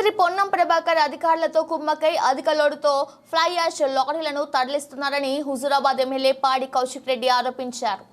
మంత్రి పొన్నం ప్రభాకర్ అధికారులతో కుమ్మకై అధిక లోడుతో ఫ్లై యాష్ లారీలను తరలిస్తున్నారని హుజురాబాద్ ఎమ్మెల్యే పాడి కౌశిక్ రెడ్డి ఆరోపించారు.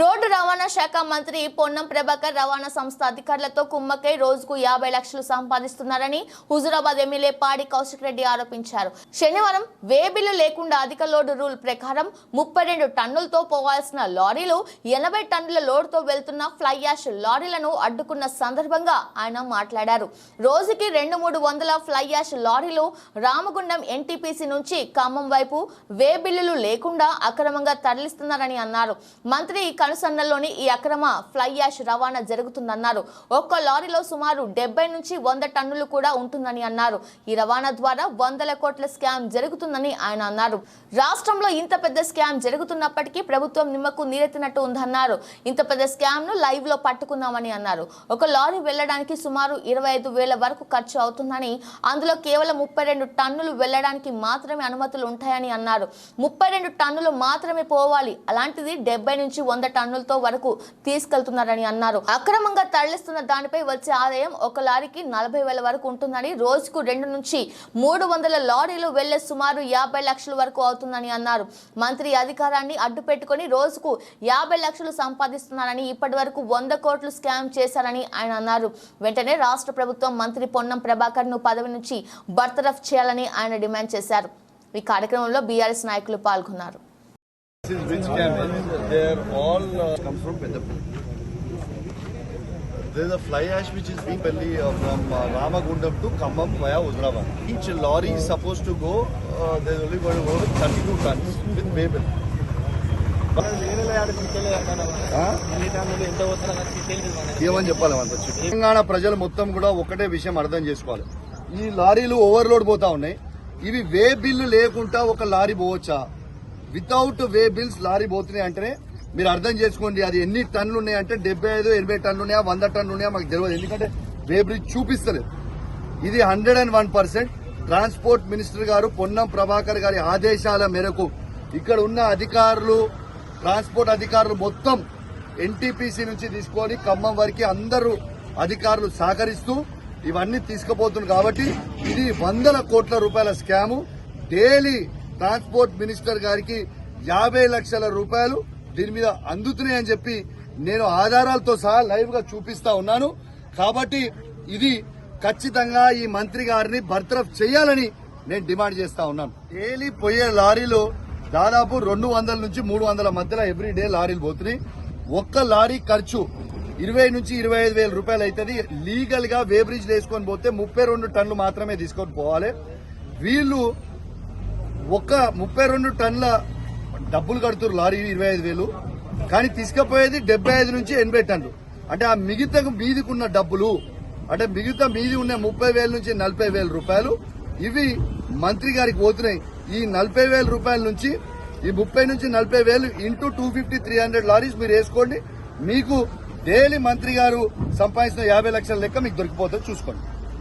రోడ్డు రవాణా శాఖ మంత్రి పొన్నం ప్రభాకర్ రవాణా సంస్థ అధికారులతో కుమ్మకై రోజుకు యాభై లక్షలు సంపాదిస్తున్నారని హుజురాబాద్ ఎమ్మెల్యే పాడి కౌశిక్ రెడ్డి ఆరోపించారు. శనివారం వేబిల్లు లేకుండా అధిక లోడు రూల్ ప్రకారం ముప్పై రెండు టన్నులతో పోవాల్సిన లారీలు ఎనభై టన్నుల లోడుతో వెళ్తున్న ఫ్లై యాష్ లారీలను అడ్డుకున్న సందర్భంగా ఆయన మాట్లాడారు. రోజుకి రెండు మూడు వందల ఫ్లై యాష్ లారీలు రామగుండం ఎన్టీపీసీ నుంచి ఖమ్మం వైపు వే బిల్లులు లేకుండా అక్రమంగా తరలిస్తున్నారని అన్నారు. మంత్రి కనుసన్నల్లోని ఈ అక్రమ ఫ్లై యాష్ రవాణా జరుగుతుందన్నారు. ఒక్క లారీలో సుమారు డెబ్బై నుంచి వంద టన్నులు కూడా ఉంటుందని అన్నారు. ఈ రవాణా ద్వారా వందల కోట్ల స్కామ్ జరుగుతుందని ఆయన అన్నారు. రాష్ట్రంలో ఇంత పెద్ద స్కామ్ జరుగుతున్నప్పటికీ ప్రభుత్వం నిమ్మకు నీరెత్తినట్టు ఉందన్నారు. ఇంత పెద్ద స్కామ్ను లైవ్లో పట్టుకున్నామని అన్నారు. ఒక లారీ వెళ్ళడానికి సుమారు ఇరవై ఐదు వేల వరకు ఖర్చు అవుతుందని అందులో కేవలం ముప్పై రెండు టన్నులు వెళ్ళడానికి మాత్రమే అనుమతులు ఉంటాయని అన్నారు. ముప్పై రెండు టన్నులు మాత్రమే పోవాలి. అలాంటిది డెబ్బై నుంచి వంద టన్నులతో వరకు తీసుకెళ్తున్నారని అన్నారు. అక్రమంగా తరలిస్తున్న దానిపై వచ్చే ఆదాయం ఒక లారీకి నలభై వేల వరకు ఉంటుందని రోజుకు రెండు నుంచి మూడు వందల లారీలు వెళ్ళే సుమారు యాభై లక్షల వరకు అవుతుందని అన్నారు. మంత్రి అధికారాన్ని అడ్డు పెట్టుకుని రోజుకు యాభై లక్షలు సంపాదిస్తున్నారని ఇప్పటి వరకు వంద కోట్లు స్కామ్ చేశారని ఆయన అన్నారు. వెంటనే రాష్ట్ర ప్రభుత్వం మంత్రి పొన్నం ప్రభాకర్ను పదవి నుంచి బర్తరఫ్ చేయాలని ఆయన డిమాండ్ చేశారు. ఈ కార్యక్రమంలో బీఆర్ఎస్ నాయకులు పాల్గొన్నారు. This is which camp? They are all uh, comes from Peddapalli. There is a fly ash which is being belly uh, from uh, Ramagundam to Khammam via Hyderabad. Each lorry is supposed to go. Uh, there is only going to go with 32 tons with Babel. ఏమని చెప్పాలి మనకు తెలంగాణ ప్రజలు మొత్తం కూడా ఒకటే విషయం అర్థం చేసుకోవాలి ఈ లారీలు ఓవర్లోడ్ పోతా ఉన్నాయి ఇవి వే బిల్లు లేకుండా ఒక లారీ పోవచ్చా వితౌట్ వే బిల్స్ లారీ పోతున్నాయి అంటేనే మీరు అర్థం చేసుకోండి అది ఎన్ని టన్నులు ఉన్నాయంటే డెబ్బై ఐదు ఎనభై టన్నులు ఉన్నాయా వంద టన్నులు ఉన్నాయా మాకు తెలియదు ఎందుకంటే వే బ్రిడ్జ్ చూపిస్తలేదు. ఇది hundred and one percent transport minister గారు పొన్నం ప్రభాకర్ గారి ఆదేశాల మేరకు ఇక్కడ ఉన్న అధికారులు ట్రాన్స్పోర్ట్ అధికారులు మొత్తం ఎన్టీపీసీ నుంచి తీసుకొని ఖమ్మం వరకు అందరూ అధికారులు సహకరిస్తూ ఇవన్నీ తీసుకుపోతున్నారు. కాబట్టి ఇది వందల కోట్ల రూపాయల స్కాము. డైలీ ట్రాన్స్పోర్ట్ మినిస్టర్ గారికి యాభై లక్షల రూపాయలు దీని మీద అందుతున్నాయని చెప్పి నేను ఆధారాలతో సహా లైవ్గా చూపిస్తా ఉన్నాను. కాబట్టి ఇది ఖచ్చితంగా ఈ మంత్రి గారిని బర్తరఫ్ చేయాలని నేను డిమాండ్ చేస్తా ఉన్నాను. డైలీ పోయే లారీలో దాదాపు రెండు వందల నుంచి మూడు వందల మధ్యలో ఎవ్రీ డే లారీలు పోతున్నాయి. ఒక్క లారీ ఖర్చు ఇరవై నుంచి ఇరవై ఐదు వేల రూపాయలు అవుతుంది లీగల్గా వేబ్రిడ్జ్ వేసుకొని పోతే ముప్పై రెండు టన్నులు మాత్రమే తీసుకొని పోవాలి. వీళ్ళు ఒక్క ముప్పై రెండు టన్నుల డబ్బులు కడుతున్నారు లారీ ఇరవై ఐదు వేలు. కానీ తీసుకుపోయేది డెబ్బై ఐదు నుంచి ఎనభై టన్నులు. అంటే ఆ మిగతా మీదికున్న డబ్బులు అంటే మిగతా మీది ఉన్న ముప్పై వేల నుంచి నలభై వేల రూపాయలు ఇవి మంత్రి గారికి పోతున్నాయి. ఈ నలభై వేల రూపాయల నుంచి ఈ ముప్పై నుంచి నలభై వేలు into two fifty three hundred lorries మీరు వేసుకోండి. మీకు డైలీ మంత్రి గారు సంపాదించిన యాభై లక్షల లెక్క మీకు దొరికిపోతుంది. చూసుకోండి.